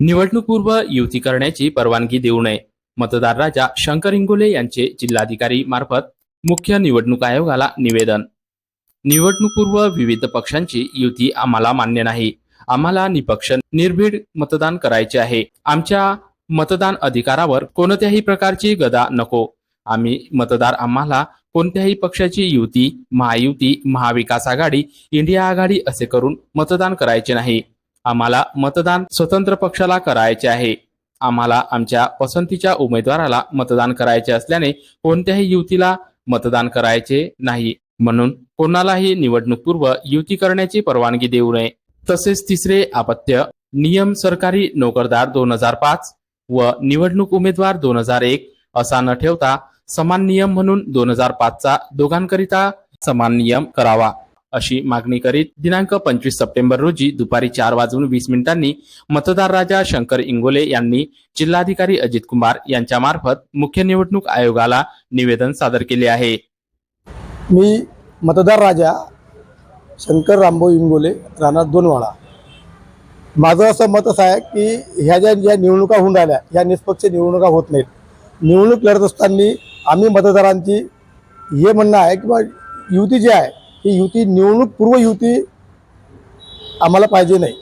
निवडणूकपूर्व युती करण्याची परवानगी देऊ नये. मतदार राजा शंकर इंगोले यांचे जिल्हाधिकारी मार्फत मुख्य निवडणूक आयोगाला निवेदन. निवडणूकपूर्व विविध पक्षांची युती आम्हाला मान्य नाही. आम्हाला निपक्ष निर्भीड मतदान करायचे आहे. आमच्या मतदान अधिकारावर कोणत्याही प्रकारची गदा नको. आम्ही मतदार आम्हाला कोणत्याही पक्षाची युती महायुती महाविकास आघाडी इंडिया आघाडी असे करून मतदान करायचे नाही. आम्हाला मतदान स्वतंत्र पक्षाला करायचे आहे. आम्हाला आमच्या पसंतीच्या उमेदवाराला मतदान करायचे असल्याने कोणत्याही युतीला मतदान करायचे नाही. म्हणून कोणालाही निवडणूकपूर्व युती करण्याची परवानगी देऊ नये. तसेच तिसरे अपत्य नियम सरकारी नोकरदार दोन हजार पाच व निवडणूक उमेदवार दोन हजार एक असा न ठेवता समान नियम म्हणून दोन हजार पाचचा दोघांकरिता समान नियम करावा. अशी मागणी करीत दिनांक पंचवीस सप्टेंबर रोजी दुपारी चार वाजून वीस मिनिटांनी मतदार राजा शंकर इंगोले यांनी जिल्हाधिकारी अजित कुमार यांच्यामार्फत मुख्य निवडणूक आयोगाला निवेदन सादर केले आहे. मी मतदार राजा शंकर रामभाऊ इंगोले राहणार दोनवाडा. माझं असं मत असं आहे की ह्या ज्या ज्या निवडणुका होऊन राहिल्या ह्या निष्पक्ष निवडणुका होत नाहीत. निवडणूक लढत असताना आम्ही मतदारांची हे म्हणणं आहे की बा युती जी आहे ही युती निवडणूकपूर्व युती आम्हाला पाहिजे नाही.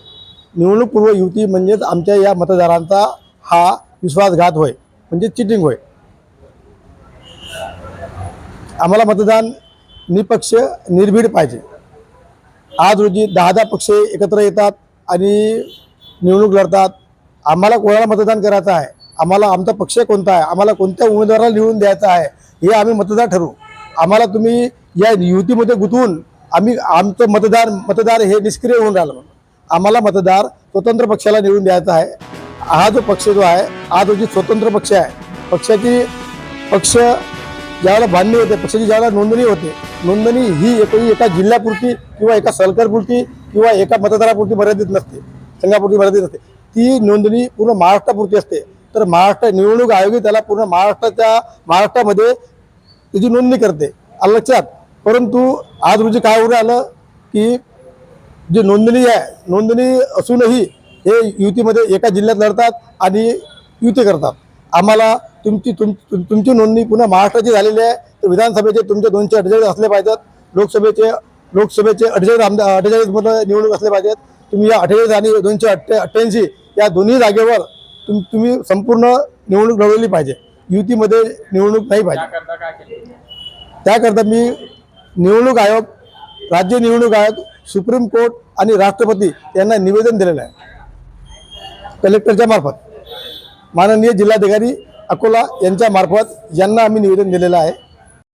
निवडणूकपूर्व युती म्हणजेच आमच्या या मतदारांचा हा विश्वासघात होय म्हणजे चिटिंग होय. आम्हाला मतदान निपक्ष निर्भीड पाहिजे. आज रोजी दहा दहा पक्ष एकत्र येतात आणि निवडणूक लढतात. आम्हाला कोणाला मतदान करायचं आहे? आम्हाला आमचा पक्ष कोणता आहे? आम्हाला कोणत्या उमेदवाराला निवडून द्यायचं आहे? हे आम्ही मतदार ठरवू. आम्हाला तुम्ही या युतीमध्ये गुंतवून आम्ही आमचं मतदार मतदार हे निष्क्रिय होऊन राहिलं आम्हाला मतदार स्वतंत्र पक्षाला निवडून द्यायचा आहे. हा जो पक्ष जो आहे हा जो जी स्वतंत्र पक्ष आहे पक्षाची पक्ष ज्यावेळेला बांधणी होते पक्षाची ज्यावेळेला नोंदणी होते नोंदणी ही एकही एका जिल्ह्यापुरती किंवा एका सरकारपुरती किंवा एका मतदारापुरती मर्यादित नसते संघापुरती मर्यादित नसते. ती नोंदणी पूर्ण महाराष्ट्रापुरती असते. तर महाराष्ट्र निवडणूक आयोगी त्याला पूर्ण महाराष्ट्राच्या महाराष्ट्रामध्ये त्याची नोंदणी करते. आलं लक्षात? परंतु आज रोजी काय होऊन राहिलं की जी नोंदणी आहे नोंदणी असूनही हे युतीमध्ये एका जिल्ह्यात लढतात आणि युती करतात. आम्हाला तुमची तुम तुम- तुमची नोंदणी पुन्हा महाराष्ट्राची झालेली आहे. तर विधानसभेचे तुमचे दोनशे अठ्ठेचाळीस असले पाहिजेत. लोकसभेचे लोकसभेचे अठ्ठेचाळीस आमदार अठ्ठेचाळीसमध्ये निवडणूक असले पाहिजेत. तुम्ही या अठ्ठेचाळीस आणि दोनशे अठ्ठे अठ्ठ्याऐंशी या दोन्ही जागेवर तुम तुम्ही संपूर्ण निवडणूक लढवली पाहिजे. युतीमध्ये निवडणूक नाही पाहिजे. त्याकरता मी निवडणूक आयोग राज्य निवडणूक आयोग सुप्रीम कोर्ट आणि राष्ट्रपती यांना निवेदन दिलेलं आहे. कलेक्टरच्या मार्फत. माननीय जिल्हाधिकारी अकोला यांच्या मार्फत यांना आम्ही निवेदन दिलेलं आहे.